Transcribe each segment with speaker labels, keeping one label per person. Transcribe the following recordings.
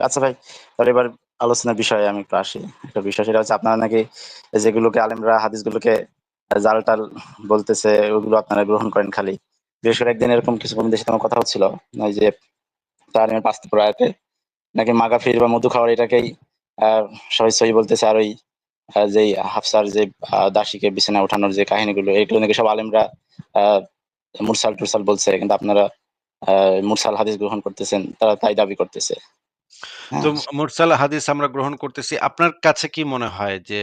Speaker 1: আচ্ছা ভাই, তাহলে এবার আলোচনার বিষয়ে আমি একটু আসি। একটা বিষয় সেটা হচ্ছে আপনারা নাকি যেগুলোকে আলেমরা হাদিসগুলোকে জাল-টাল বলতেছে ওগুলো আপনারা গ্রহণ করেন খালি। বিশেষ করে একদিন এরকম কিছু বন্ধুদের সাথে আমার কথা হচ্ছিল। ওই যে তারিমের ৫ নম্বর আয়াতে নাকি মাগাফির বা মধু খাওয়ার এটাকেই সবাই সহি বলতেছে। আর ওই যে হাফসার যে দাসীকে বিছানায় উঠানোর যে কাহিনীগুলো এগুলো নাকি সব আলেমরা আ মুরসাল-টুরসাল বলছে। কিন্তু আপনারা মুরসাল হাদিস গ্রহণ করতেছেন। তারা তাই দাবি করতেছে।
Speaker 2: তো
Speaker 1: হ্যাঁ?
Speaker 2: মুরসাল হাদিস আমরা গ্রহণ করতেছি। আপনার কাছে কি মনে হয় যে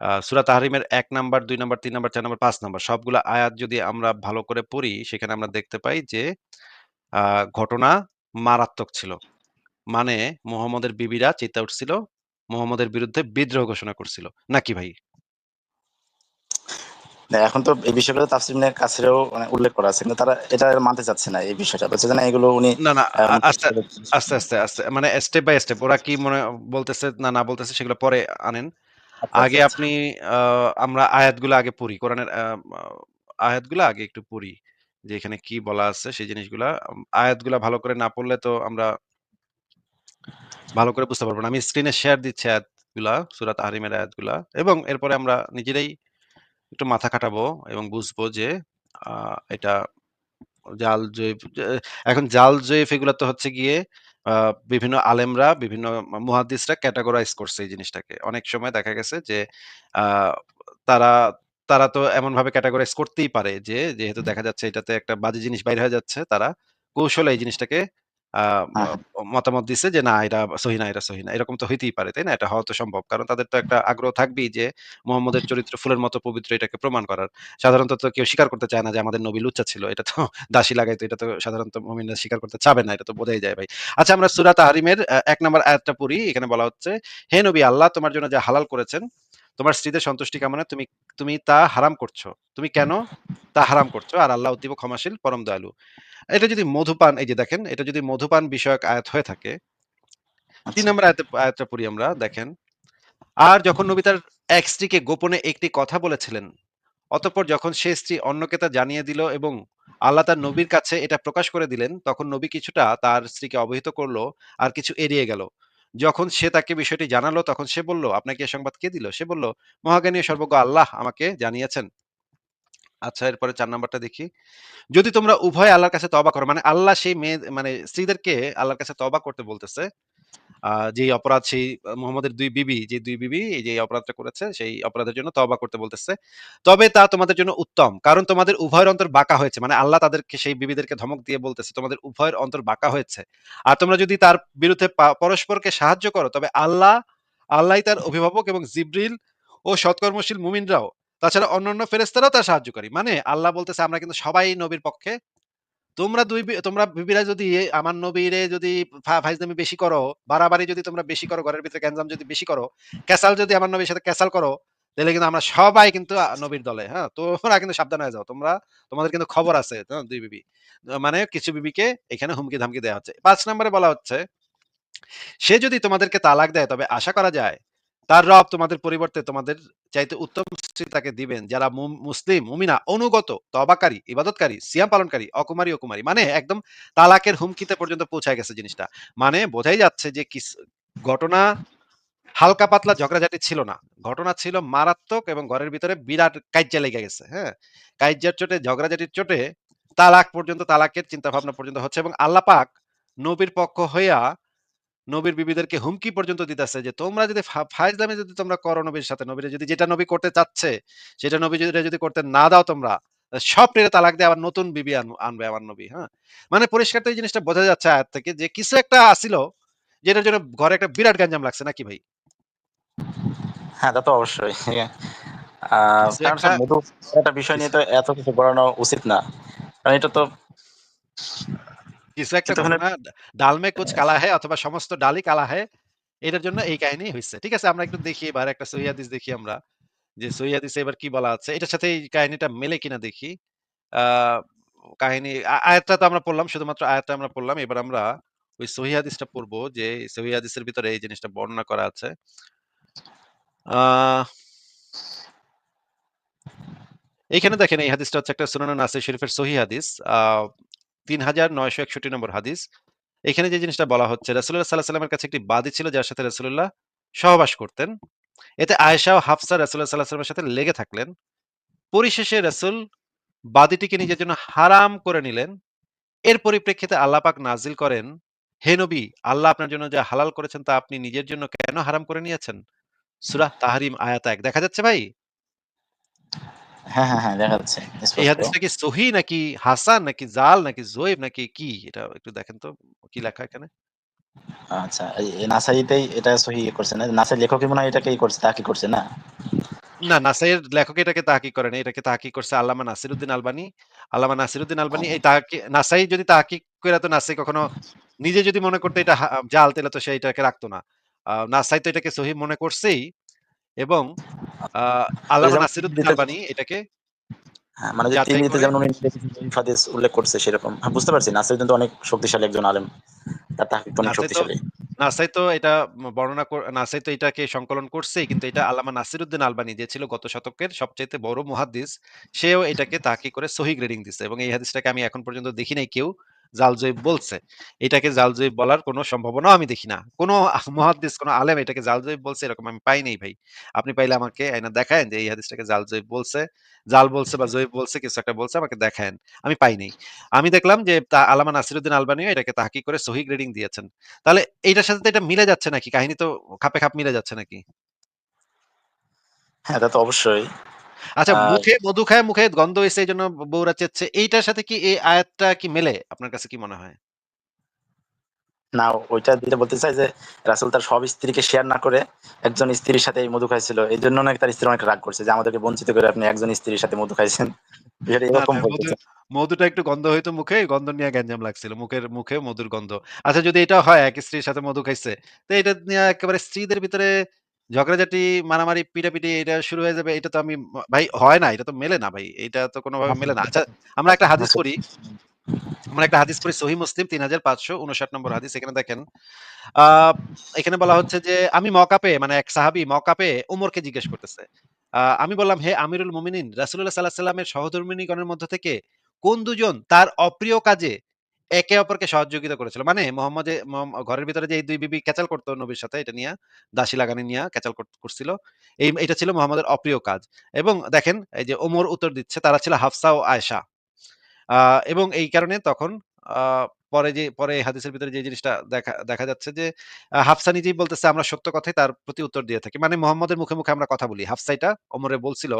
Speaker 2: আ সূরা তাহরিমের ১ number, ২ number, ৩ number, ৪ number, ৫ number সবগুলা আয়াত যদি আমরা ভালো করে পড়ি সেখানে আমরা দেখতে পাই যে আ ঘটনা মারাত্মক ছিল। মানে মুহাম্মদের বিবিরা চেতে উঠছিল। মুহাম্মদের বিরুদ্ধে বিদ্রোহ ঘোষণা করছিল। নাকি ভাই?
Speaker 1: এখন তো এই বিষয়গুলো ইবনে কাসিরেও মানে উল্লেখ করা আছে। কিন্তু তারা এটা মানতে চাচ্ছে না এই বিষয়টা। বলছে না এগুলো উনি
Speaker 2: না, না আস্তে, আস্তে, আস্তে, মানে স্টেপ বাই স্টেপ ওরা কি মনে বলতেছে না, না বলতেছে সেগুলো পরে আনেন।
Speaker 1: আচ্ছা,
Speaker 2: আগে
Speaker 1: আচ্ছা।
Speaker 2: আপনি আমরা আয়াতগুলো আগে পড়ি। কোরআনের আয়াতগুলা আগে একটু পড়ি। যে এখানে কি বলা আছে সেই জিনিসগুলা। আয়াতগুলা ভালো করে না পড়লে তো আমরা ভালো করে বুঝতে পারব না। আমি স্ক্রিনে শেয়ার দিচ্ছি আয়াতগুলা, সূরা তাহরিমের আয়াতগুলা এবং এরপরে আমরা নিজেরাই একটু মাথা খাটাবো এবং বুঝব যে এটা জাল জয়ীফ এখন জাল জয়ীফ এগুলা তো হচ্ছে গিয়ে বিভিন্ন আলেমরা, বিভিন্ন মুহাদ্দিসরা ক্যাটেগরাইজ করছে এই জিনিসটাকে। অনেক সময় দেখা গেছে যে তারা তারা তো এমনভাবে ক্যাটেগরাইজ করতেই পারে যে যেহেতু দেখা যাচ্ছে এটাতে একটা বাজে জিনিস বাইর হয়ে যাচ্ছে, তারা কৌশলে এই জিনিসটাকে। মতামত দিছে যে না এটা সহি না, এটা সহি না। এরকম তো হইতেই পারে, তাই না? এটা হওয়া তো সম্ভব। কারণ তাদের তো একটা আগ্রহ থাকবেই যে মোহাম্মদের চরিত্র ফুলের মতো পবিত্র এটাকে প্রমাণ করার। সাধারণত তো কেউ স্বীকার করতে চায় না যে আমাদের নবী লুচ্চা ছিল। এটা তো দাসী লাগাইতো। এটা তো সাধারণত মুমিনরা স্বীকার করতে চাবে না। এটা তো বোঝাই যায় ভাই। আচ্ছা আমরা সুরাত তাহরিমের এক ১ নাম্বার আয়াতটা পড়ি। এখানে বলা হচ্ছে, "হে নবী আল্লাহ তোমার জন্য যা হালাল করেছেন, তোমার স্ত্রীদের সন্তুষ্টি কামনায় তুমি তুমি তা হারাম করছ। তুমি কেন তা হারাম করছ? আর আল্লাহ অতীব ক্ষমাশীল, পরম দয়ালু।" এটা যদি মধুপান এই যে দেখেন, এটা যদি মধুপান বিষয়ক আয়াত হয়ে থাকে ৩
Speaker 1: আচ্ছা।
Speaker 2: নম্বর আয়াতে আয়াতটা পড়ি আমরা দেখেন। আর যখন নবী তার এক স্ত্রীকে গোপনে একটি কথা বলেছিলেন, অতঃপর যখন সে স্ত্রী অন্যকে তা জানিয়ে দিল এবং আল্লাহ তার নবীর কাছে এটা প্রকাশ করে দিলেন, তখন নবী কিছুটা তার স্ত্রীকে অবহিত করল আর কিছু এড়িয়ে গেল। যখন সে তাকে বিষয়টি জানালো, তখন সে বলল, "আপনাকে এ সংবাদ কে দিল?" সে বলল, "মহাজ্ঞানী ও সর্বজ্ঞ আল্লাহ আমাকে জানিয়েছেন।" আচ্ছা এরপরে চার নাম্বারটা দেখি। যদি তোমরা উভয় আল্লাহর কাছে তবা করো, মানে আল্লাহ সেই মেয়ে মানে স্ত্রীদেরকে আল্লাহর কাছে তবা করতে বলতেছে। যেই অপরাধ সেই মুহাম্মদের ২ বিবি, যে ২ বিবি যে অপরাধটা করেছে, সেই অপরাধের জন্য তওবা করতে বলতেছে। তবে তা তোমাদের জন্য উত্তম। কারণ তোমাদের উভয়ের অন্তর বাঁকা হয়েছে। মানে আল্লাহ তাদেরকে সেই বিবিদেরকে ধমক দিয়ে বলতেছে, তোমাদের উভয়ের অন্তর বাঁকা হয়েছে। আর তোমরা যদি তার বিরুদ্ধে পরস্পরকে সাহায্য করো, তবে আল্লাহ, আল্লাহ তার অভিভাবক এবং জিবরিল ও সৎকর্মশীল মুমিনরাও, তাছাড়া অন্যান্য ফেরেশতারাও তার সাহায্যকারী। মানে আল্লাহ বলতেছে আমরা কিন্তু সবাই নবীর পক্ষে। তোমরা দুই তোমরা বিবিরা যদি আমার নবীরে যদি ফা ফাইজলামি বেশি করো, বাড়াবাড়ি যদি তোমরা বেশি করো, ঘরের ভিতরে গ্যাঞ্জাম যদি বেশি করো, ক্যাচাল যদি আমার নবীর সাথে ক্যাচাল করো, তাইলে কিন্তু আমরা সবাই কিন্তু নবীর দলে, হ্যাঁ? তোমরা কিন্তু সাবধান হয়ে যাও। তোমরা তোমাদের কিন্তু খবর আছে, হ্যাঁ? ২ বিবি। মানে কিছু বিবিকে এখানে হুমকি-ধামকি দেওয়া হচ্ছে। পাঁচ নম্বরে বলা হচ্ছে, "সে যদি তোমাদেরকে তালাক দেয়, তবে আশা করা যায় তার রব তোমাদের পরিবর্তে তোমাদের চাইতে উত্তম স্ত্রী তাকে দিবেন, যারা মুসলিম, মুমিনা, অনুগত, তওবাকারী, ইবাদতকারী, সিয়াম পালনকারী, অকুমারী, অকুমারী।" মানে একদম তালাকের হুমকিতে পর্যন্ত পৌঁছায় গেছে জিনিসটা। মানে বোঝাই যাচ্ছে যে কিস ঘটনা হালকা পাতলা ঝগড়াঝাটি ছিল না। ঘটনা ছিল মারাত্মক এবং ঘরের ভিতরে বিরাট কাজ্যা লেগে গেছে, হ্যাঁ? কাইজ্জার চোটে, ঝগড়াঝাটির চোটে তালাক পর্যন্ত তালাকের চিন্তা ভাবনা পর্যন্ত হচ্ছে এবং আল্লাহ পাক নবীর পক্ষ হইয়া নবীর বিবিদেরকে হুমকি পর্যন্ত দিতেছে যে তোমরা যদি ফা ফাইজলামি যদি তোমরা করো নবীর সাথে, নবীরে যদি যেটা নবী করতে চাচ্ছে, সেটা নবীরে যদি করতে না দাও তোমরা, সব টেরে তালাক দিয়ে আবার নতুন বিবি আনবে আমার নবী, হ্যাঁ? মানে পরিষ্কার তো এই জিনিসটা বোঝা যাচ্ছে আয়াত থেকে যে কিছু একটা আছিল, যেটার জন্য ঘরে একটা বিরাট গ্যাঞ্জাম লাগছে নাকি ভাই?
Speaker 1: হ্যাঁ, তা তো অবশ্যই।
Speaker 2: একটা
Speaker 1: বিষয় নিয়ে তো এত কিছু বাড়ানো উচিত না। কারণ এটা তো
Speaker 2: কিছু একটা ডাল মে কুছ কালা হ্যায় অথবা সমস্ত ডালই কালা হ্যায়। এটার জন্য এই কাহিনী হইছে। ঠিক আছে? আমরা একটু দেখি এবার একটা সহিহ হাদিস দেখি আমরা। যে সহিহ হাদিসে এবার কি বলা আছে? এটার সাথে এই কাহিনীটা মেলে কিনা দেখি। কাহিনী আয়াতটা তো আমরা পড়লাম, শুধুমাত্র আয়াতটা আমরা পড়লাম। এবার আমরা ওই সহিহ হাদিসটা পড়ব যে সহিহ হাদিসের ভিতরে এই জিনিসটা বর্ণনা করা আছে। আ এইখানে দেখেন এই হাদিসটা হচ্ছে একটা সুনানে নাসাই শরীফের হাদিস। আ ৩৯৬১ নম্বর হাদিস। এখানে যে জিনিসটা বলা হচ্ছে রাসূলুল্লাহ সাল্লাল্লাহু আলাইহি ওয়াসাল্লামের কাছে একটি বাদী ছিল যার সাথে রাসূলুল্লাহ সহবাস করতেন। এতে আয়েশা ও হাফসা রাসূলুল্লাহ সাল্লাল্লাহু আলাইহি ওয়াসাল্লামের সাথে লেগে থাকলেন। পরিশেষে রাসূল বাদীটিকে নিজের জন্য হারাম করে নিলেন। এর পরিপ্রেক্ষিতে আল্লাহ পাক নাজিল করেন, হে নবী, আল্লাহ আপনার জন্য যা হালাল করেছেন তা আপনি নিজের জন্য কেন হারাম করে নিয়েছেন? সুরাহ তাহরিম আয়াত এক দেখা যাচ্ছে ভাই?
Speaker 1: হ্যাঁ, হ্যাঁ, হ্যাঁ, দেখা যাচ্ছে
Speaker 2: এই হাদিসটা কি সহি নাকি হাসান নাকি জাল নাকি নাকি কি? এটা একটু দেখেন তো কি লেখা এখানে?
Speaker 1: আচ্ছা, নাসাইতেই এটা সহি করছে না? নাসাই লেখকই মনে হয় এটাকেই করছে, করছে না?
Speaker 2: না, নাসাইয়ের লেখক এটাকে তাহকিক করে নাই। এটাকে তাহকিক করছে আল্লামা নাসিরউদ্দিন আলবানী। আল্লামা নাসিরউদ্দিন আলবানী এই তাহকি নাসাই যদি তাহকিক কইরা তো নাসাই কখনো নিজে যদি মনে করতো এটা জাল তাইলে তো সে এটাকে রাখতো না। নাসাই তো এটাকে সহি মনে করছেই এবং আল্লামা
Speaker 1: যেমন
Speaker 2: নাসিরউদ্দিন এটাকে
Speaker 1: হ্যাঁ, মানে যে যেমন উনি হাদিস উল্লেখ করছে সেরকম। হ্যাঁ, বুঝতে পারছি নাসিরউদ্দিন তো অনেক শক্তিশালী একজন আলেম। তার তাহকিক অনেক শক্তিশালী।
Speaker 2: নাসাই তো এটা বর্ণনা নাসাই তো এটাকে সংকলন করছেই কিন্তু এটা আল্লামা নাসিরউদ্দিন আলবানী যে ছিল গত শতকের সবচাইতে বড় মুহাদ্দিস, সেও এটাকে তাহকিক করে সহি গ্রেডিং দিছে এবং এই হাদিসটাকে আমি এখন পর্যন্ত দেখি নাই কেউ জাল জয়ীফ বলছে। এটাকে জাল জয়ীফ বলার কোনো সম্ভাবনাও আমি দেখি না। কোন আহ মুহাদ্দিস, কোন আলেম এটাকে জাল জয়ীফ বলছে এরকম আমি পাই নাই ভাই। আপনি পাইলে আমাকে আইনা দেখায়েন যে এই হাদিসটাকে জাল জয়ীফ বলছে, জাল বলছে বা জয়ীফ বলছে কিছু একটা বলছে আমাকে দেখায়েন। আমি পাই নাই। আমি দেখলাম যে তা আল্লামা নাসিরউদ্দিন আলবানীও এটাকে তাহকিক করে সহি গ্রেডিং দিয়েছেন। তাহলে এইটার সাথে তো এটা মিলে যাচ্ছে নাকি? কাহিনী তো খাপে খাপ মিলে যাচ্ছে নাকি?
Speaker 1: হ্যাঁ, তা তো অবশ্যই।
Speaker 2: আচ্ছা মুখে মধু খায় মুখে গন্ধ হইছে এইজন্য ব বউরা চেচ্ছে। এইটার সাথে কি এই আয়াতটা কি মেলে? আপনার কাছে কি মনে হয়?
Speaker 1: না, ওইটা যেটা বলতে চাই যে রাসূল তার সব স্ত্রীকে শেয়ার না করে একজন স্ত্রীর সাথে এই মধু খাইছিল। এজন্য নাকি তার স্ত্রী অনেক রাগ করছে যে আমাদেরকে বঞ্চিত করে আপনি একজন স্ত্রীর সাথে মধু খাইছেন।
Speaker 2: মধুটা একটু গন্ধ হইতো মুখে, গন্ধ নিয়ে গ্যাঞ্জাম লাগছিল। মুখের মুখে মধুর গন্ধ। আচ্ছা যদি এটা হয় এক স্ত্রীর সাথে মধু খাইছে, তো এটা নিয়ে একেবারে স্ত্রীদের ভিতরে ঝগড়াঝাটি, মারামারি, পিটাপিটি এটা শুরু হয়ে যাবে। এটা তো আমি ভাই হয় না। এটা তো মেলে না ভাই। এটা তো কোনভাবে মেলে না। আচ্ছা আমরা একটা হাদিস পড়ি। আমরা একটা হাদিস পড়ি সহিহ মুসলিম ৩৫৫৯ নম্বর হাদিস। এখানে দেখেন এখানে বলা হচ্ছে যে আমি মওকা পেয়ে মানে এক সাহাবী মওকা পেয়ে উমরকে জিজ্ঞেস করতেছে। আমি বললাম, "হে আমিরুল মুমিনিন, রাসুল্লাহ সাল্লাল্লাহু আলাইহি ওয়াসাল্লামের সহধর্মিণীগণের মধ্য থেকে কোন দুজন তার অপ্রিয় কাজে একে অপরকে সহযোগিতা করেছিল?" মানে মোহাম্মদে মম ঘরের ভিতরে যে এই ২ বিবি ক্যাচাল করত নবীর সাথে এটা নিয়া, দাসী লাগানি নিয়া ক্যাচাল করছিল। এই এটা ছিল মোহাম্মদের অপ্রিয় কাজ। এবং দেখেন এই যে ওমর উত্তর দিচ্ছে তারা ছিল হাফসা ও আয়েশা। আ এবং এই কারণে তখন পরে যে পরে হাদিসের ভিতরে যে জিনিসটা দেখা দেখা যাচ্ছে যে হাফসা নিজেই বলতেছে আমরা সত্য কথাই তার প্রতি উত্তর দিয়ে থাকি। মানে মোহাম্মদের মুখে, মুখে আমরা কথা বলি। হাফসা এটা ওমরে বলছিল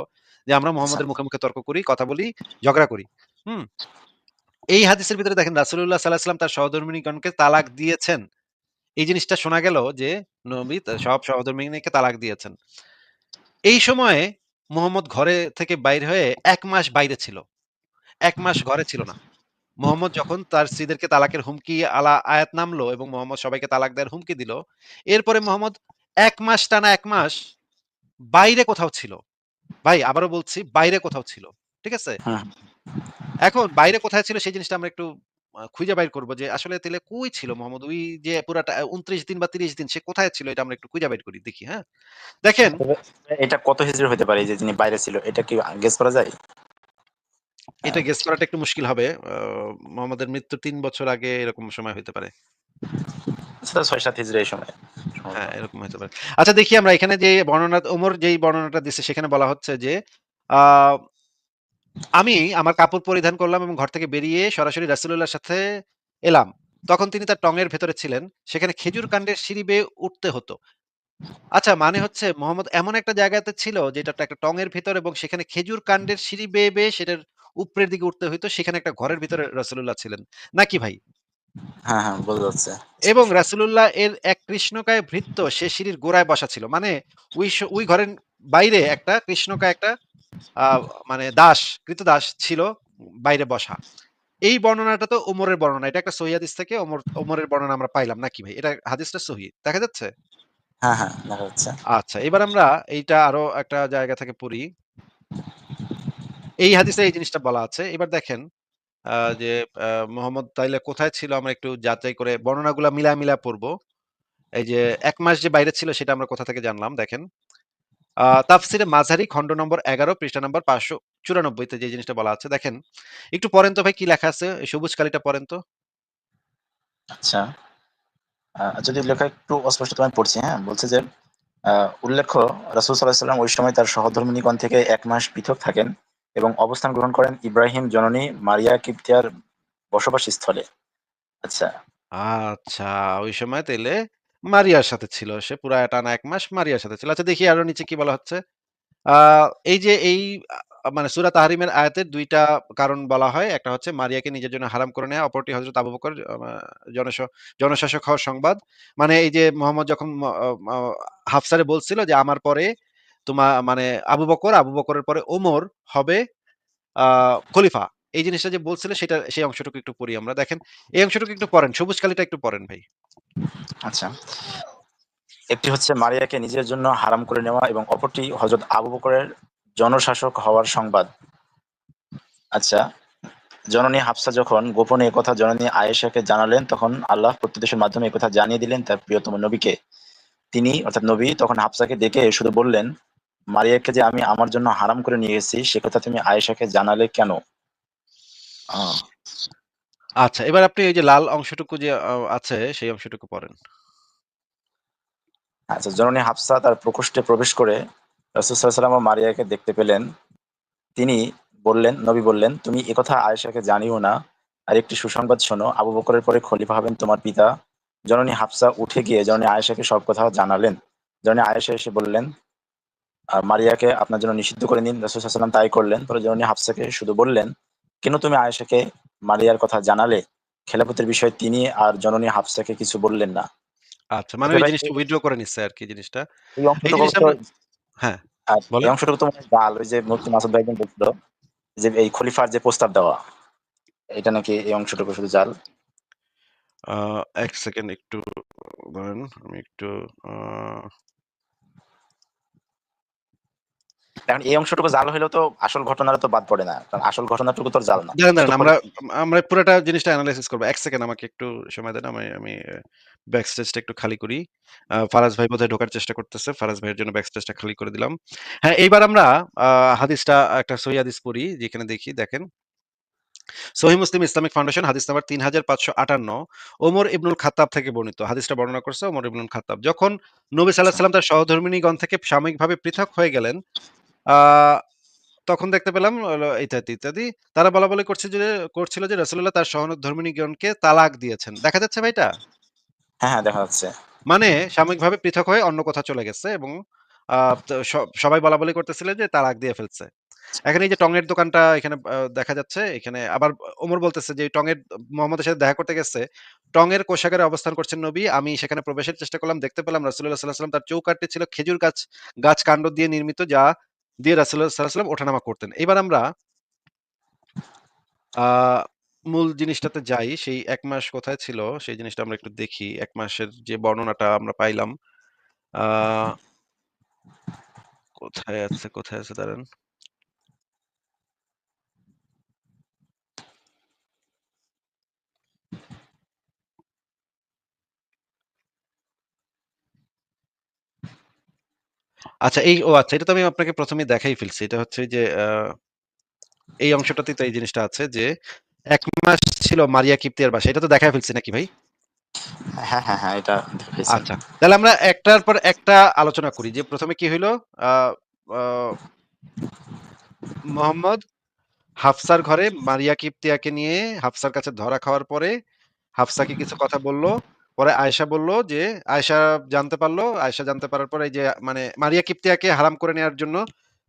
Speaker 2: যে আমরা
Speaker 1: আচ্ছা।
Speaker 2: মোহাম্মদের মুখে, মুখে তর্ক করি, কথা বলি, ঝগড়া করি। হুম? এই হাদিসের ভিতরে দেখেন রাসূলুল্লাহ সাল্লাল্লাহু আলাইহি তার সহধর্মিণীগণকে তালাক দিয়েছেন। এই জিনিসটা শোনা গেল যে নবী সব সহধর্মিণীকে তালাক দিয়েছেন। এই সময়ে মুহাম্মদ ঘরে থেকে বাইর হয়ে ১ মাস বাইরে ছিল। ১ মাস ঘরে ছিল না। মুহাম্মদ যখন তার স্ত্রীদেরকে তালাকের হুমকি আলা আয়াত নামলো এবং মোহাম্মদ সবাইকে তালাক দেওয়ার হুমকি দিল। এরপরে মোহাম্মদ এক মাস টানা এক মাস বাইরে কোথাও ছিল। ভাই আবারও বলছি বাইরে কোথাও ছিল। ঠিক আছে? এখন বাইরে কোথায় ছিল সেই জিনিসটা আমরা একটু খুঁজে বাইর করব যে আসলে তাইলে কই ছিল মোহাম্মদ? ওই যে পুরাটা ২৯ দিন বা ৩০ দিন সে কোথায় ছিল এটা আমরা একটু খুঁজে বাইর করি দেখি, হ্যাঁ? দেখেন
Speaker 1: এটা কত হিজরি হতে পারে যে যিনি বাইরে ছিল? এটা কি গেস করা যায়?
Speaker 2: এটা গেস করাটা একটু মুশকিল হবে। মোহাম্মদের মৃত্যু তিন বছর আগে এরকম সময় হতে পারে।
Speaker 1: আচ্ছা ৬-৭ এই সময়
Speaker 2: হ্যাঁ, এরকম পারে। আচ্ছা দেখি আমরা এখানে যে বর্ণনা ওমর যেই বর্ণনাটা দিচ্ছে সেখানে বলা হচ্ছে যে আ আমি আমার কাপড় পরিধান করলাম এবং ঘর থেকে বেরিয়ে সরাসরি রাসূলুল্লাহর সাথে এলাম। তখন তিনি তার টঙের ভেতরে ছিলেন। সেখানে খেজুর কাণ্ডের সিঁড়ি বেয়ে উঠতে হতো। আচ্ছা মানে হচ্ছে মোহাম্মদ এমন একটা জায়গাতে ছিল যেটা একটা টঙের ভিতর এবং সেখানে খেজুর কাণ্ডের সিঁড়ি বেয়ে, বেয়ে সেটার উপরের দিকে উঠতে হইতো। সেখানে একটা ঘরের ভিতরে রাসূলুল্লাহ ছিলেন। নাকি ভাই?
Speaker 1: হ্যাঁ, হ্যাঁ বোঝা যাচ্ছে
Speaker 2: এবং
Speaker 1: স্পষ্ট।
Speaker 2: রাসূলুল্লাহ এর এক কৃষ্ণকায় ভৃত্য সে সিঁড়ির গোড়ায় বসা ছিল। মানে ওই ওই ঘরের বাইরে একটা কৃষ্ণকায় একটা মানে দাস, কৃতদাস ছিল বাইরে বসা। এই বর্ণনাটা তো ওমরের বর্ণনা। এটা একটা সহিহ হাদিস থেকে ওমর ওমরের বর্ণনা আমরা পাইলাম নাকি ভাই? এটা হাদিসটা সহিহ। দেখা যাচ্ছে?
Speaker 1: হ্যাঁ, হ্যাঁ দেখা যাচ্ছে।
Speaker 2: আচ্ছা, এবার আমরা এইটা আরও একটা জায়গা থেকে পড়ি। এই হাদিসে এই জিনিসটা বলা আছে। এবার দেখেন যে মোহাম্মদ তাইলে কোথায় ছিল আমরা একটু যাচাই করে বর্ণনাগুলা মিলায়, মিলায় পড়ব। এই যে ১ মাস যে বাইরে ছিল সেটা আমরা কোথা থেকে জানলাম দেখেন। তাফসিরে মাঝারি খন্ড নম্বর ১১ পৃষ্ঠা নম্বর ৫৯৪ তে যে জিনিসটা বলা আছে দেখেন। একটু পড়েন তো ভাই কি লেখা আছে? সবুজ কালিটা পড়েন তো।
Speaker 1: আচ্ছা। যদি লেখা একটু অস্পষ্ট আমি পড়ছি, হ্যাঁ? বলছে যে, উল্লেখ্য রাসূল আলাইহি ওই সময় তার সহধর্মিণীগণ থেকে এক মাস পৃথক থাকেন এবং অবস্থান গ্রহণ করেন ইব্রাহিম জননী মারিয়া কিবতিয়ার বসবাসস্থলে। আচ্ছা।
Speaker 2: আচ্ছা, ওই সময় তাইলে মারিয়ার সাথে ছিল। সে পুরা টানা এক মাস মারিয়ার সাথে ছিল। আচ্ছা দেখি আরও নিচে কি বলা হচ্ছে? এই যে এই মানে সূরা তাহরিমের আয়াতের দুইটা কারণ বলা হয়। একটা হচ্ছে মারিয়াকে নিজের জন্য হারাম করে নেয়া, অপরটি হজরত আবু বকর জনশাসক হওয়ার সংবাদ। মানে এই যে মোহাম্মদ যখন হাফসারে বলছিল যে আমার পরে তোমা মানে আবু বকর, আবু বকরের পরে ওমর হবে খলিফা। এই জিনিসটা যে বলছিল সেটা সেই অংশটুকু একটু পড়ি আমরা। দেখেন এই অংশটুকু একটু পড়েন। সবুজ কালিটা একটু পড়েন ভাই।
Speaker 1: আচ্ছা। একটি হচ্ছে মারিয়াকে নিজের জন্য হারাম করে নেওয়া এবং অপরটি হযরত আবু বকরের জনশাসক হওয়ার সংবাদ। আচ্ছা। জননী হাফসা যখন গোপনে একথা জননী আয়েশাকে জানালেন তখন আল্লাহ প্রত্যুদেশের মাধ্যমে একথা জানিয়ে দিলেন তার প্রিয়তম নবীকে। তিনি অর্থাৎ নবী তখন হাফসাকে ডেকে শুধু বললেন, "মারিয়াকে যে আমি আমার জন্য হারাম করে নিয়ে গেছি সে কথা তুমি আয়েশাকে জানালে কেন?"
Speaker 2: আচ্ছা, এবার আপনি এই যে লাল অংশটুকু যে আছে সেই অংশটুকু পড়েন।
Speaker 1: আচ্ছা, জননী হাফসা তার প্রকোষ্ঠে প্রবেশ করে রাসূল ও মারিয়াকে দেখতে পেলেন। তিনি বললেন, নবী বললেন, "তুমি একথা আয়েশাকে জানিও না। আর একটি সুসংবাদ শোনো, আবু বকরের পরে খলিফা হবেন তোমার পিতা।" জননী হাফসা উঠে গিয়ে জননী আয়েশাকে সব কথা জানালেন। জননী আয়েশা এসে বললেন, আ মারিয়াকে আপনার জন্য নিষিদ্ধ করে নিন। রাসূল সাল্লাল্লাহু আলাইহি ওয়াসাল্লাম তাই করলেন। পরে জননী হাফসাকে শুধু বললেন, "কেন তুমি আয়েশাকে মারিয়ার কথা জানালে?" খেলাফতের বিষয়ে তিনি আর জননী হাফসাকে কিছু বললেন না।
Speaker 2: আচ্ছা, মানে ওই জিনিসটা উইথড্র করে নিচ্ছে জিনিসটা।
Speaker 1: এই
Speaker 2: এই জিনিসটা হ্যাঁ,
Speaker 1: আর এই
Speaker 2: বলেন।
Speaker 1: তো মনে হয় জাল। ওই যে মুফতি মাসুদ ভাই বলছিল যে এই খলিফার যে প্রস্তাব দেওয়া, এটা নাকি এই অংশটুকু শুধু জাল।
Speaker 2: ১ সেকেন্ড একটু ধরেন আমি একটু আ
Speaker 1: এখন এই অংশটুকু জাল হইলেও তো আসল ঘটনাটা তো বাদ পড়ে না। কারণ আসল ঘটনাটুকু তো জাল না।
Speaker 2: আমরা আমরা পুরাটা জিনিসটা এনালাইসিস করব। ১ সেকেন্ড আমাকে একটু সময় দেন। আমি আমি ব্যাক স্টেজটা একটু খালি করি। ফারাজ ভাই বোধহয় ঢোকার চেষ্টা করতেছে। ফারাজ ভাইয়ের জন্য ব্যাক স্টেজটা খালি করে দিলাম। হ্যাঁ, এইবার আমরা হাদিসটা একটা সহিহ হাদিস পড়ি। যেখানে দেখি দেখেন। সহিহ মুসলিম ইসলামিক ফাউন্ডেশন হাদিস নাম্বার ৩৫৫৮ ওমর ইবনুল খাত্তাব থেকে বর্ণিত। হাদিসটা বর্ণনা করছে ওমর ইবনুল খাত্তাব। যখন নবী সাল্লাল্লাহু। আলাইহি সাল্লাম তার সহধর্মিণীগণ থেকে সাময়িকভাবে পৃথক হয়ে গেলেন, তখন দেখতে পেলাম ইত্যাদি, ইত্যাদি। তারা বলাবলি করছে যে করছিল যে রাসূলুল্লাহ তার সহধর্মিণীগণকে তালাক দিয়েছেন। দেখা যাচ্ছে ভাই এটা?
Speaker 1: হ্যাঁ, হ্যাঁ দেখা যাচ্ছে।
Speaker 2: মানে সাময়িকভাবে পৃথক হয়ে অন্য কোথাও চলে গেছে এবং সবাই বলাবলি করতেছিল যে তালাক দিয়ে ফেলছে। এখন এই যে টঙের দোকানটা এখানে দেখা যাচ্ছে। এখানে আবার ওমর বলতেছে যে টঙের মোহাম্মদের সাথে দেখা করতে গেছে। টঙের কোষাগারে অবস্থান করছেন নবী। আমি সেখানে প্রবেশের চেষ্টা করলাম। দেখতে পেলাম রাসূলুল্লাহ সাল্লাল্লাহু আলাইহি ওয়াসাল্লাম তার চৌকাঠটি ছিল খেজুর গাছ গাছ কাণ্ড দিয়ে নির্মিত যা দিয়ে রাসুল্লাহাম ওঠানামা করতেন। এবার আমরা মূল জিনিসটাতে যাই। সেই এক মাস কোথায় ছিল সেই জিনিসটা আমরা একটু দেখি। এক মাসের যে বর্ণনাটা আমরা পাইলাম। কোথায় আছে, কোথায় আছে দাঁড়ান। আচ্ছা এই ও আচ্ছা এটা তো আমি আপনাকে ১ম এই দেখাই ফেলছি। এটা হচ্ছে যে এই অংশটাতেই তো এই জিনিসটা আছে যে ১ মাস ছিল মারিয়া কিপ্তিয়ার বাসায়। এটা তো দেখায় ফেলছি নাকি ভাই?
Speaker 1: হ্যাঁ, হ্যাঁ, হ্যাঁ এটা।
Speaker 2: আচ্ছা। তাহলে আমরা একটার পর একটা আলোচনা করি যে ১ম এ কি হইল? আ আ মোহাম্মদ হাফসার ঘরে মারিয়া কিপ্তিয়াকে নিয়ে হাফসার কাছে ধরা খাওয়ার পরে হাফসাকে কিছু কথা বলল। পরে আয়েশা বলল যে আয়েশা জানতে পারল। আয়েশা জানতে পারার পরে যে মানে মারিয়া কিপ্তিয়াকে হারাম করে নেয়ার জন্য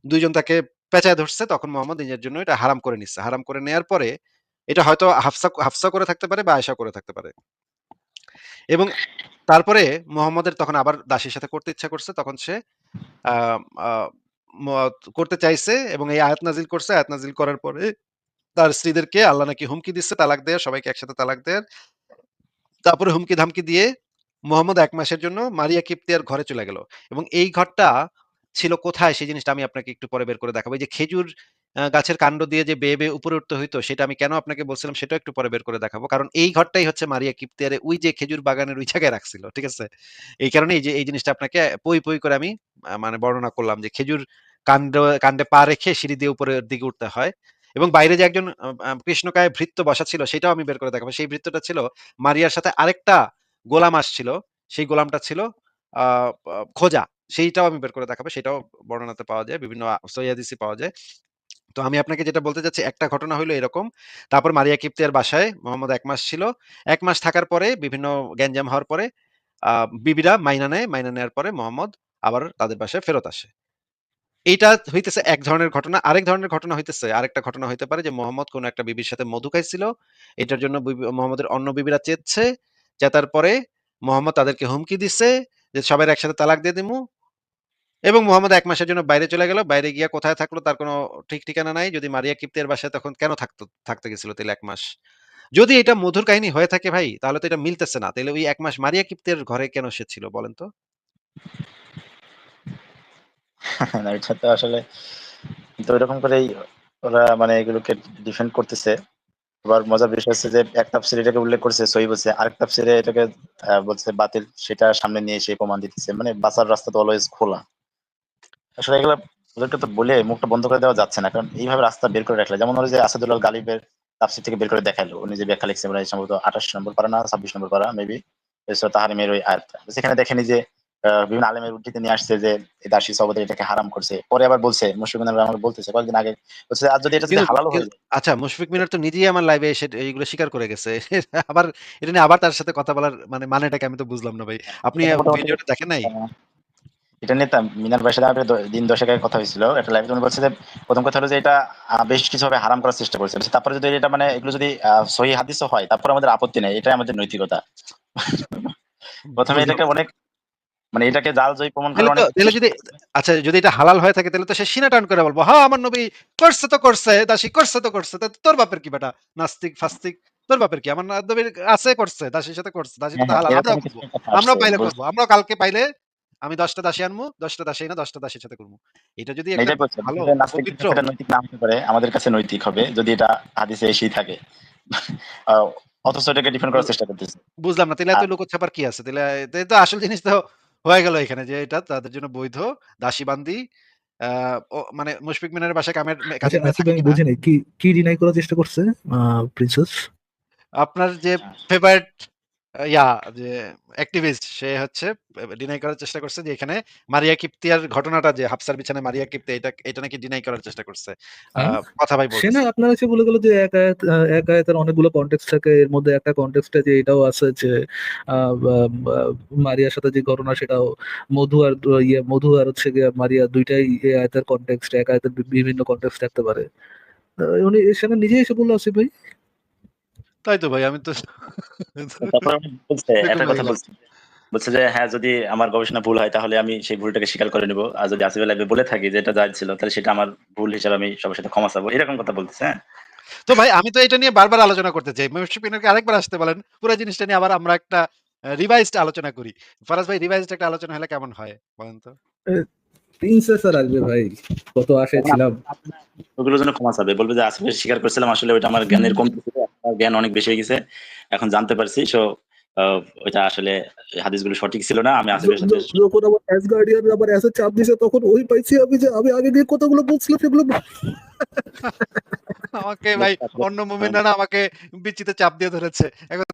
Speaker 2: ২ জন তাকে পেঁচায় ধরছে। তখন মোহাম্মদ নিজের জন্য এটা হারাম করে নিচ্ছে। হারাম করে নেয়ার পরে এটা হয়তো হাফসা হাফসা করে থাকতে পারে বা আয়েশা করে থাকতে পারে। এবং তারপরে মোহাম্মদের তখন আবার দাসীর সাথে করতে ইচ্ছা করছে। তখন সে করতে চাইছে এবং এই আয়াত নাজিল করছে। আয়াত নাজিল করার পরে তার স্ত্রীদেরকে আল্লাহ নাকি হুমকি দিচ্ছে তালাক দেয়ার, সবাইকে একসাথে তালাক দেয়ার। তারপরে হুমকি-ধামকি দিয়ে মোহাম্মদ ১ মাসের জন্য মারিয়া কিপ্তিয়ার ঘরে চলে গেল। এবং এই ঘরটা ছিল কোথায় সেই জিনিসটা আমি আপনাকে একটু পরে বের করে দেখাবো। যে খেজুর গাছের কাণ্ড দিয়ে যে বেয়ে, বেয়ে উপরে উঠতে হইতো সেটা আমি কেন আপনাকে বলছিলাম সেটা একটু পরে বের করে দেখাবো। কারণ এই ঘরটাই হচ্ছে মারিয়া কিপ্তিয়ারে ওই যে খেজুর বাগানের ওই জায়গায় রাখছিল। ঠিক আছে? এই কারণে এই যে এই জিনিসটা আপনাকে পই, পই করে আমি মানে বর্ণনা করলাম যে খেজুর কাণ্ড কাণ্ডে পা রেখে সিঁড়ি দিয়ে উপরের দিকে উঠতে হয়। এবং বাইরে যে একজন কৃষ্ণকায় ভৃত্য বসা ছিল, সেটাও আমি বের করে দেখাবো। সেই ভৃত্যটা ছিল মারিয়ার সাথে আরেকটা গোলাম আসছিল। সেই গোলামটা ছিল খোজা। সেইটাও আমি বের করে দেখাবো। সেটাও বর্ণনাতে পাওয়া যায়। বিভিন্ন হাদিসে পাওয়া যায়। তো আমি আপনাকে যেটা বলতে চাচ্ছি, একটা ঘটনা হইল এরকম। তারপর মারিয়া কিপ্তিয়ার বাসায় মোহাম্মদ এক মাস ছিল। এক মাস থাকার পরে বিভিন্ন গ্যাঞ্জাম হওয়ার পরে বিবিরা মাইনা নেয়। মাইনা নেয়ার পরে মোহাম্মদ আবার তাদের বাসায় ফেরত আসে। এইটা হইতেছে এক ধরনের ঘটনা। আরেক ধরনের ঘটনা হইতেছে, আরেকটা ঘটনা হইতে পারে যে মোহাম্মদ কোন একটা বিবির সাথে মধু খাইছিল। এটার জন্য মোহাম্মদের অন্য বিবিরা চেতছে। চেতার পরে মোহাম্মদ তাদেরকে হুমকি দিছে যে সবাই একসাথে তালাক দিয়ে দিমু। এবং মোহাম্মদ এক মাসের জন্য বাইরে চলে গেল। বাইরে গিয়া কোথায় থাকল তার কোনো ঠিক ঠিকানা নাই। যদি মারিয়া কিপ্তের বাসায় তখন কেন থাকতো, থাকতে গেছিল তাইলে ১ মাস? যদি এটা মধুর কাহিনী হয়ে থাকে ভাই, তাহলে তো এটা মিলতেছে না। তাহলে ওই এক মাস মারিয়া কিপ্তের ঘরে কেন সে ছিল বলেন তো?
Speaker 1: না এটা তো আসলে করেই ওরা মানে এগুলোকে ডিফেন্ড করতেছে। আবার মজার বিষয় হচ্ছে যে এক তাফসীরে এটাকে উল্লেখ করছে সহিহ বলছে। আরেক তাফসীরে এটাকে বলছে বাতিল, সেটা সামনে নিয়ে এসে প্রমাণ দিতেছে। মানে বাঁচার রাস্তা তো অলওয়েজ খোলা। আসলে এগুলো ওদেরকে তো বলে মুখটা বন্ধ করে দেওয়া যাচ্ছে না। কারণ এইভাবে রাস্তা বের করে রাখলে, যেমন ওই যে আসাদুল্লাহ গালিবের তাফসীর থেকে বের করে দেখাইলো। উনি যে ব্যাখ্যা লিখছে মানে সম্ভবত ২৮ নম্বর পারা না ২৬ নম্বর পারা মেবি সূরা তাহরিমের ওই আয়াতটা। সেখানে দেখেনি যে বিভিন্ন আলেমের উদ্ধৃতি নিয়ে আসছে যে দাসী সহবতে এটাকে হারাম করছে। পরে আবার বলছে মুশফিক মিনার রহমান বলতেছে কয়েকদিন আগে বলছে আর যদি এটা যদি হালালও হয়ে
Speaker 2: আচ্ছা মুশফিক মিনার তো নিজেই আমার লাইভে এসে এইগুলো স্বীকার করে গেছে। আবার এটা নিয়ে আবার তার সাথে কথা বলার মানে মানেটা কি আমি তো বুঝলাম না ভাই। আপনি ভিডিওটা দেখেন নাই?
Speaker 1: এটা নিয়ে মিনার ভাইয়ের সাথে দিন ১০ এর আগে কথা হয়েছিল। একটা লাইভে উনি বলছে যে প্রথম কথা হলো যে এটা বেশ কিছুভাবে হারাম করার চেষ্টা করছে। তারপরে যদি এটা মানে এগুলো যদি আ সহিহ হাদিসও হয় তারপরে আমাদের আপত্তি নেই এটাই আমাদের নৈতিকতা। ১ম এ এটাকে অনেক মানে এটাকে জাল-জয়ী প্রমাণ
Speaker 2: তাইলে
Speaker 1: করার
Speaker 2: তো
Speaker 1: অনেক
Speaker 2: তাইলে
Speaker 1: চেষ্টা
Speaker 2: যদি আচ্ছা যদি এটা হালাল হয়ে থাকে তাহলে তো সে সিনা টান করে বলব, "হ্যাঁ আমার নবী করছে তো করছে, দাসী করছে তো করছে। তোর বাপের কি বেটা? নাস্তিক ফাস্তিক তোর বাপের কি? আমার না নবীর আছে করছে, দাসীর সাথে করছে। দাসীটা
Speaker 1: হ্যাঁ, হ্যাঁ,
Speaker 2: হালাল। করব।
Speaker 1: আসছে।
Speaker 2: পাইলে করব। আমরাও কালকে পাইলে আমি ১০ টা দাসী আনমু, ১০ টা দাসী এনে ১০ দাসীর সাথে করব। এটা যদি। ভালো
Speaker 1: নৈতিক না হতে পারে। আমাদের কাছে নৈতিক হবে। যদি এটা হাদিসে এসেই থাকে। অথচ এটাকে ডিফেন্ড করার চেষ্টা করতেছে।
Speaker 2: বুঝলাম না। তাহলে এত
Speaker 1: আর
Speaker 2: লুকোছাপার কি আছে? তাইলে তো আসল জিনিস তো হয়ে গেল এখানে যে এটা তাদের জন্য বৈধ দাসী বান্দি আ মানে মুশফিক মিনারের বাসায় কামের কাছে
Speaker 3: আচ্ছা? বুঝি নাই। কি, কি ডিনাই করার চেষ্টা করছে প্রিন্সেস?
Speaker 2: আপনার যে ফেভারিট আ ইয়া যে অ্যাক্টিভিস্ট সে হচ্ছে এ ডিনাই করার চেষ্টা করছে যে এখানে মারিয়া কিপ্তিয়ার ঘটনাটা যে হাফসার বিছানায় মারিয়া কিপ্তিয়া এটা এটা নাকি ডিনাই করার চেষ্টা করছে। আ
Speaker 3: হ্যাঁ?
Speaker 2: কথা ভাই
Speaker 3: সে। না আপনার এসে বলে গেল যে এক আয়াত আ এক আয়াতের অনেকগুলো কনটেক্সট থাকে। এর মধ্যে একটা কনটেক্সট যে এটাও আছে যে আ বা বা মারিয়ার সাথে যে ঘটনা সেটাও মধু আর দ ইয়ে মধু আর হচ্ছে গিয়ে মারিয়া ২ টাই এই আয়াতের কনটেক্সট এক আয়াতের বি বিভিন্ন কনটেক্সট থাকতে পারে। আ উনি সেখানে নিজেই এসে বলল আসিফ ভাই।
Speaker 2: তাই তো ভাই আমি তো
Speaker 1: একটা কথা। বলছে। বলছে যে হ্যাঁ, যদি আমার গবেষণা ভুল হয় তাহলে আমি সেই ভুলটাকে স্বীকার করে নিব। আর যদি আসিফের লাইভে বলে থাকি যে এটা জায়েজ ছিল তাহলে সেটা আমার ভুল হিসেবে আমি সবার সাথে ক্ষমা চাবো। এরকম কথা বলতেছে, হ্যাঁ?
Speaker 2: তো ভাই আমি তো এটা নিয়ে বারবার আলোচনা করতে চাই। মিনারকে আরেকবার আসতে বলেন। পুরা জিনিসটা নিয়ে আবার আমরা একটা রিভাইজড আলোচনা করি। ফারাজ ভাই রিভাইজড একটা আলোচনা হলে কেমন হয়? বলেন তো?
Speaker 3: প্রিন্সেস আসবে ভাই। কত আশায় ছিলাম।
Speaker 1: ওগুলোর জন্য ক্ষমা চাবে। বলবে যে আসিফের স্বীকার করছিলাম আসলে ওইটা আমার জ্ঞানের কমতি ছিল। এখন জ্ঞান অনেক বেশি হয়ে গেছে। এখন জানতে পারছি। সো ওইটা আসলে হাদিসগুলো সঠিক ছিল না। আমি সাথে
Speaker 3: যখন আবার অ্যাসগার্ডিয়ান আবার অ্যাসে চাপ দিছে তখন ওই পাইছি আমি যে আমি আগে যে কথাগুলো বলছিলাম সেগুলো
Speaker 2: আমাকে ভাই অন্য মুমিনরা না আমাকে বিচিতে চাপ দিয়ে ধরেছে। এখন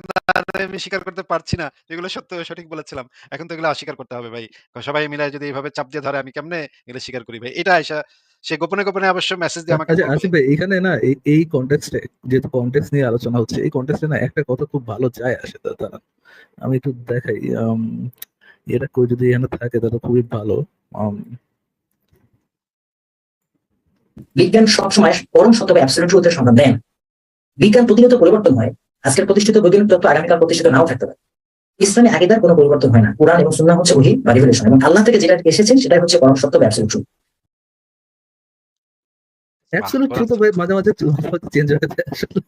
Speaker 2: আমি স্বীকার করতে পারছি না। যেগুলো সত্য সঠিক বলেছিলাম। এখন তো এগুলো অস্বীকার করতে হবে ভাই। সবাই মিলে যদি এভাবে চাপ দিয়ে ধরে আমি কেমনে এগুলো স্বীকার করি ভাই? এটা আইসা সে গোপনে, গোপনে অবশ্য মেসেজ দিয়ে আমাকে
Speaker 3: আচ্ছা আসিফ ভাই এখানে না এই কনটেক্সট যেহেতু কনটেক্সট নিয়ে আলোচনা হচ্ছে এই কনটেক্সট না একটা কথা খুব ভালো যায় আসে দাঁড়ান। আমি একটু দেখাই এটা কেউ যদি এখানে থাকে তাহলে খুবই ভালো।
Speaker 4: বিজ্ঞান সবসময় পরম সত্য বা অ্যাবসলিউট ট্রুথের সন্ধান দেন বিজ্ঞান প্রতিনিয়ত পরিবর্তন হয় আজকের প্রতিষ্ঠিত বৈজ্ঞানিক তত্ত্ব আগামীকাল প্রতিষ্ঠিত নাও থাকতে পারে ইসলামে আগেদার কোনো পরিবর্তন হয় না কোরআন এবং সুন্নাহ হচ্ছে ওহী বা রিভেলেশন এবং আল্লাহ থেকে যেটা এসেছে সেটাই হচ্ছে পরম সত্য বা অ্যাবসলিউট ট্রুথ
Speaker 3: অ্যাবসলিউট! ট্রুথ ভাই মাঝে, মাঝে চেঞ্জ হয়ে যায় আসলে।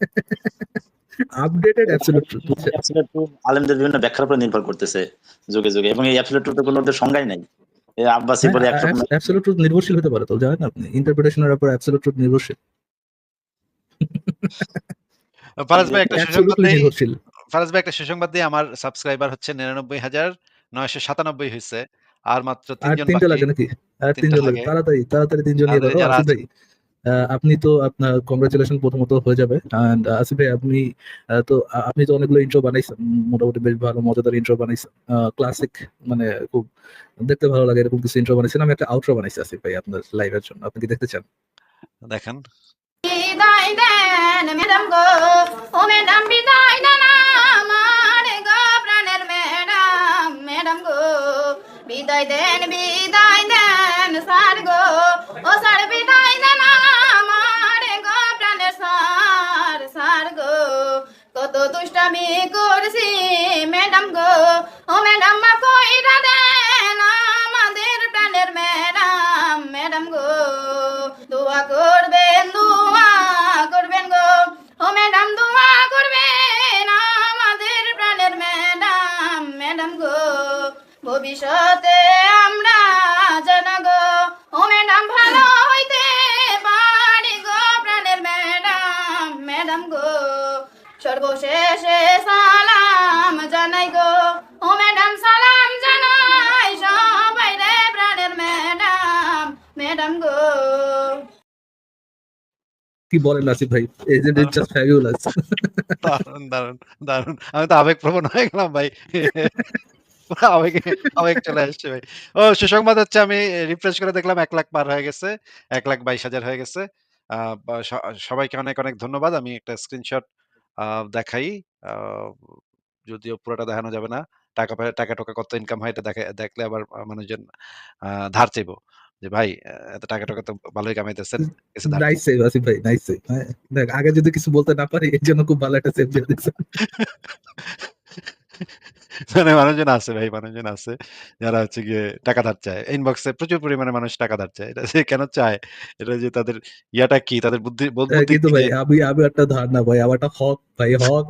Speaker 3: Updated absolute truth
Speaker 1: absolute truth আলেমদের বিভিন্ন ব্যাখ্যার উপর নির্ভর করতেছে যুগে, যুগে এবং এই অ্যাবসলিউট ট্রুথ এর কোনো ওদের সংজ্ঞাই নাই। এই আব্বাসি
Speaker 3: হ্যাঁ,
Speaker 1: বলে
Speaker 3: অ্যাবসলিউট ট্রুথ নির্ভরশীল হতে পারে তো জানেন আপনি? ইন্টারপ্রিটেশন এর উপর অ্যাবসলিউট ট্রুথ নির্ভরশীল।
Speaker 2: ফারাজ ভাই একটা সুসংবাদ দেই। ফারাজ ভাই একটা সুসংবাদ দেই আমার সাবস্ক্রাইবার হচ্ছে ৯৯,৯৯৭ হইছে। আর মাত্র ৩
Speaker 3: আর
Speaker 2: জন
Speaker 3: ৩ টা লাগে নাকি? আর
Speaker 2: ৩
Speaker 3: ৩ জন লাগে। তাড়াতাড়ি, তাড়াতাড়ি ৩ জন নিয়ে
Speaker 2: তাড়াতাড়ি
Speaker 3: ধরো আপনি তো আপনার কংগ্রেচুলেশন প্রথমত হয়ে যাবে। অ্যান্ড আসিফ ভাই আপনি তো আপনি তো অনেকগুলো ইন্ট্রো বানাইছেন। মোটামুটি বেশ ভালো মজাদার ইন্ট্রো বানাইছেন। ক্লাসিক মানে খুব দেখতে ভালো লাগে এরকম কিছু ইন্ট্রো বানাইছেন। আমি একটা আউটরো বানাইছি আসিফ ভাই আপনার লাইভের জন্য। আপনি কি দেখতে চান?
Speaker 2: দেখেন।
Speaker 5: বিদায় দেন ম্যাডাম গো। ম্যাডাম বিদায় দেন আমার গো ম্যাডাম। ম্যাডাম গো বিদায় দেন বিদায় দেন স্যার ও স্যার বিদায় দেন কত দুষ্টামি করছি ম্যাডাম গো ও ম্যাডাম মা কইরা
Speaker 3: কি বলেন আসিফ ভাই? এজেন্ট ইজ জাস্ট ফ্যাবিউলাস
Speaker 2: দারুণ দারুণ দারুণ আমি তো আবেগ প্রবণ হয়ে গেলাম ভাই। আবেগে চলে আসছে ভাই। ও, সুসংবাদ হচ্ছে আমি রিফ্রেশ করে দেখলাম এক লাখ পার হয়ে গেছে, এক লাখ বাইশ হাজার হয়ে গেছে। সবাইকে অনেক অনেক ধন্যবাদ। আমি একটা স্ক্রিনশট দেখাই। যদিও পুরোটা দেখানো যাবে না। টাকা টাকা টাকা কত ইনকাম হয় এটা দেখে, দেখলে আবার মানুষজন ধার চাইব। যে ভাই এত টাকা টাকা তো ভালোই কামাইতেছেন কিছু
Speaker 3: নাইস সেভ আসিফ ভাই নাইস সেভ দেখ আগে যদি কিছু বলতে না পারি এর জন্য খুব ভালো একটা সেভ দিয়ে দিচ্ছেন
Speaker 2: মানে মানুষজন আছে ভাই মানুষজন আছে যারা হচ্ছে গিয়ে টাকা ধার চায়। ইনবক্সে প্রচুর পরিমাণে মানুষ টাকা ধার চায়। এটা যে কেন চায়? এটা যে তাদের ইয়াটা কি? তাদের বুদ্ধি
Speaker 3: হ্যাঁ,
Speaker 2: বুদ্ধি
Speaker 3: কিন্তু ভাই আমি আমি একটা ধারণা ভাই আমার একটা হক ভাই হক।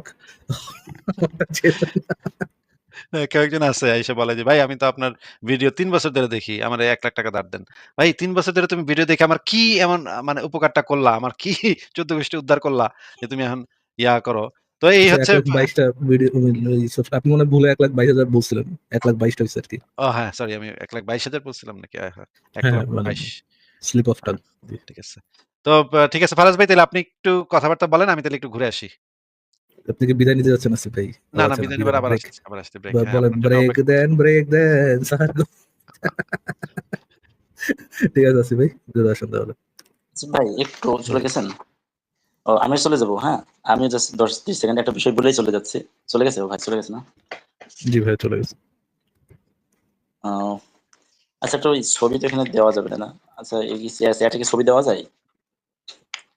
Speaker 2: হ্যাঁ, কেউ একজন আছে এসে বলে যে ভাই আমি তো আপনার ভিডিও তিন বছর ধরে দেখি আমার এক লাখ টাকা ধার দেন। ভাই তিন বছর ধরে তুমি ভিডিও দেখে আমার কি এমন মানে উপকারটা করলা? আমার কি চোদ্দ গোষ্ঠী উদ্ধার করলা যে তুমি এখন ইয়া করো? তো এই
Speaker 3: এক
Speaker 2: হচ্ছে
Speaker 3: লাখ ভিডিও আপনি মনে হয় ভুলে বাইশ বলছিলেন হয়েছে আর কি
Speaker 2: ও হ্যাঁ সরি আমি এক লাখ বাইশ হাজার বলছিলাম নাকি? হ্যাঁ, এক
Speaker 3: হ্যাঁ,
Speaker 2: লাখ
Speaker 3: মানে
Speaker 2: বাইশ।
Speaker 3: স্লিপ অফ টাং
Speaker 2: ঠিক আছে। তো ঠিক আছে ফারাজ ভাই তাহলে আপনি একটু কথাবার্তা বলেন আমি তাহলে একটু ঘুরে আসি।
Speaker 3: আপনি কি বিদায় নিতে যাচ্ছেন আসিফ ভাই?
Speaker 2: না না
Speaker 3: আচ্ছা,
Speaker 2: বিদায় নেবার আবার
Speaker 3: break।
Speaker 2: আসছি আবার আসতে ব্রেক
Speaker 3: বা- বলেন ব্রেক দেন ব্রেক দেন স্যার ঠিক আছে আসিফ ভাই যদি আসেন তাহলে।
Speaker 1: ভাই একটু চলে গেছেন? ও আমি চলে যাব হ্যাঁ? আমি জাস্ট দশ ত্রিশ সেকেন্ড একটা বিষয় বলেই চলে যাচ্ছি। চলে গেছে ভাই চলে গেছে না?
Speaker 3: জি ভাই চলে গেছে।
Speaker 1: ও, আচ্ছা একটা ওই ছবি তো এখানে দেওয়া যাবে না? আচ্ছা এই এটা কি ছবি দেওয়া যায়?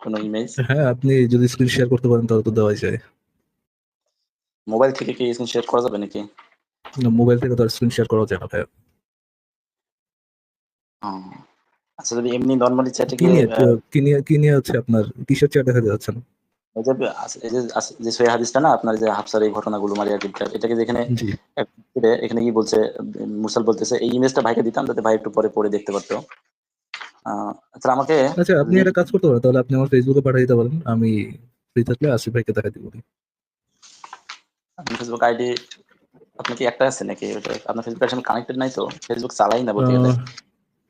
Speaker 1: কোনো ইমেজ
Speaker 3: হ্যাঁ আপনি যদি স্ক্রিন শেয়ার করতে পারেন তাহলে তো দেওয়াই যায়।
Speaker 1: মোবাইল থেকে কি স্ক্রিন শেয়ার করা যাবে নাকি?
Speaker 3: মোবাইল থেকে তো স্ক্রিন শেয়ার করা না ভাই
Speaker 1: আচ্ছা যদি এমনি নর্মালি চ্যাটে
Speaker 3: কি কি নিয়ে কি নিয়ে হচ্ছে আপনার কিসের চেয়ার দেখা যাচ্ছে না?
Speaker 1: এই যে এই যে যে সহি হাদিসটা না আপনার যে হাফসার এই ঘটনাগুলো মারিয়া কিবটার এটাকে যেখানে এখানে কি বলছে উম, মুরসাল বলতেছে এই ইমেজটা ভাইকে দিতাম যাতে ভাই একটু পরে পড়ে দেখতে পারতো। আচ্ছা আমাকে
Speaker 3: আচ্ছা আপনি একটা কাজ করতে পারেন তাহলে আপনি আমার ফেসবুকে পাঠিয়ে দিতে পারেন আমি ফ্রি থাকলে আসিফ ভাইকে দেখা দিব।
Speaker 1: ফেসবুক আইডি আপনি কি একটা আছে নাকি? ওটা আপনার ফেসবুক সঙ্গে কানেক্টেড নাই তো? ফেসবুক চালাই না বলতে গেলে।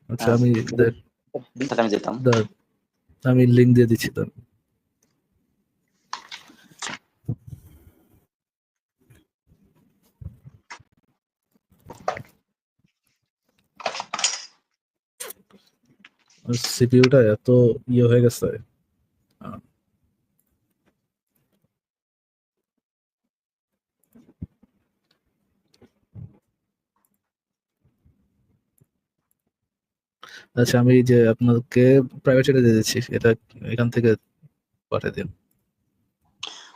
Speaker 3: আচ্ছা আমি
Speaker 1: আমি যেতাম।
Speaker 3: আমি লিংক দিয়ে দিচ্ছি তার। সিপিইউটা এত ইয়ে হয়ে গেছে আহ, আচ্ছা আমি যে আপনাকে প্রাইভেট চ্যাটে দিয়ে দিচ্ছি এটা এখান থেকে পাঠিয়ে দিন।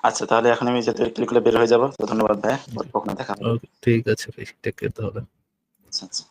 Speaker 1: আচ্ছা তাহলে এখন আমি যেতে ক্লিক করে বের হয়ে যাব। তো ধন্যবাদ ভাই কখনো দেখা হবে।
Speaker 3: ঠিক আছে টেক কেয়ার তাহলে।
Speaker 1: আচ্ছা আচ্ছা।